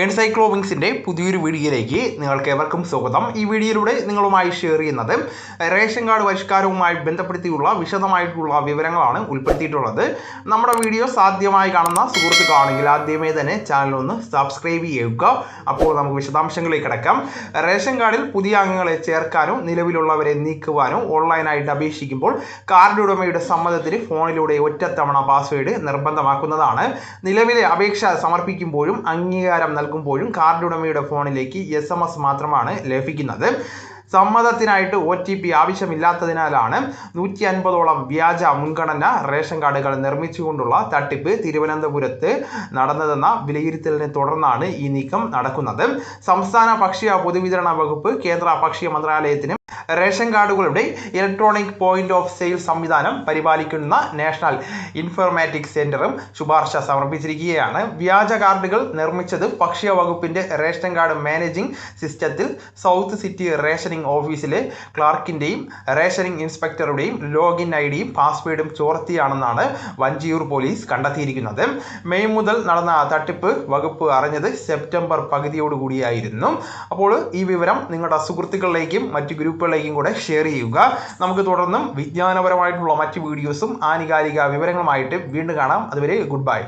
എൻസൈക്ലോവിങ്സിന്റെ പുതിയൊരു വീഡിയോയിലേക്ക് നിങ്ങൾക്ക് ഏവർക്കും സ്വാഗതം. ഈ വീഡിയോയിലൂടെ നിങ്ങളുമായി ഷെയർ ചെയ്യുന്നത് റേഷൻ കാർഡ് പരിഷ്കാരവുമായി ബന്ധപ്പെടുത്തിയുള്ള വിശദമായിട്ടുള്ള വിവരങ്ങളാണ് ഉൾപ്പെടുത്തിയിട്ടുള്ളത്. നമ്മുടെ വീഡിയോ സാധ്യമായി കാണുന്ന സുഹൃത്തുക്കളാണെങ്കിൽ ആദ്യമേ തന്നെ ചാനൽ ഒന്ന് സബ്സ്ക്രൈബ് ചെയ്യുക. അപ്പോൾ നമുക്ക് വിശദാംശങ്ങളിലേക്ക് കിടക്കാം. റേഷൻ കാർഡിൽ പുതിയ അംഗങ്ങളെ ചേർക്കാനും നിലവിലുള്ളവരെ നീക്കുവാനും ഓൺലൈനായിട്ട് അപേക്ഷിക്കുമ്പോൾ കാർഡ് ഉടമയുടെ സമ്മതത്തിന് ഫോണിലൂടെ ഒറ്റത്തവണ പാസ്വേഡ് നിർബന്ധമാക്കുന്നതാണ്. നിലവിലെ അപേക്ഷ സമർപ്പിക്കുമ്പോഴും അംഗീകാരം നൽകുമ്പോഴും കാർഡ് ഉടമയുടെ ഫോണിലേക്ക് എസ് എം എസ് മാത്രമാണ് ലഭിക്കുന്നത്. സമ്മതത്തിനായിട്ട് ഒ ടി പി ആവശ്യമില്ലാത്തതിനാലാണ് നൂറ്റി അൻപതോളം വ്യാജ മുൻഗണന റേഷൻ കാർഡുകൾ നിർമ്മിച്ചുകൊണ്ടുള്ള തട്ടിപ്പ് തിരുവനന്തപുരത്ത് നടന്നതെന്ന വിലയിരുത്തലിനെ തുടർന്നാണ് ഈ നീക്കം നടക്കുന്നത്. സംസ്ഥാന ഭക്ഷ്യ പൊതുവിതരണ വകുപ്പ് കേന്ദ്ര ഭക്ഷ്യ മന്ത്രാലയത്തിനും റേഷൻ കാർഡുകളുടെ ഇലക്ട്രോണിക് പോയിന്റ് ഓഫ് സെയിൽ സംവിധാനം പരിപാലിക്കുന്ന നാഷണൽ ഇൻഫർമാറ്റിക് സെന്ററും ശുപാർശ സമർപ്പിച്ചിരിക്കുകയാണ്. വ്യാജ കാർഡുകൾ നിർമ്മിച്ചത് ഭക്ഷ്യ വകുപ്പിന്റെ റേഷൻ കാർഡ് മാനേജിംഗ് സിസ്റ്റത്തിൽ സൗത്ത് സിറ്റി റേഷനിംഗ് ഓഫീസിലെ ക്ലാർക്കിന്റെയും റേഷനിംഗ് ഇൻസ്പെക്ടറുടെയും ലോഗിൻ ഐ ഡിയും പാസ്വേഡും ചോർത്തിയാണെന്നാണ് വഞ്ചിയൂർ പോലീസ് കണ്ടെത്തിയിരിക്കുന്നത്. മെയ് മുതൽ നടന്ന തട്ടിപ്പ് വകുപ്പ് അറിഞ്ഞത് സെപ്റ്റംബർ പകുതിയോടുകൂടിയായിരുന്നു. അപ്പോൾ ഈ വിവരം നിങ്ങളുടെ സുഹൃത്തുക്കളിലേക്കും മറ്റു ഗ്രൂപ്പുകളിലേക്കും കൂടെ ഷെയർ ചെയ്യുക. നമുക്ക് തുടർന്നും വിജ്ഞാനപരമായിട്ടുള്ള മറ്റ് വീഡിയോസും ആനുകാലിക വിവരങ്ങളുമായിട്ട് വീണ്ടും കാണാം. അതുവരെ ഗുഡ് ബൈ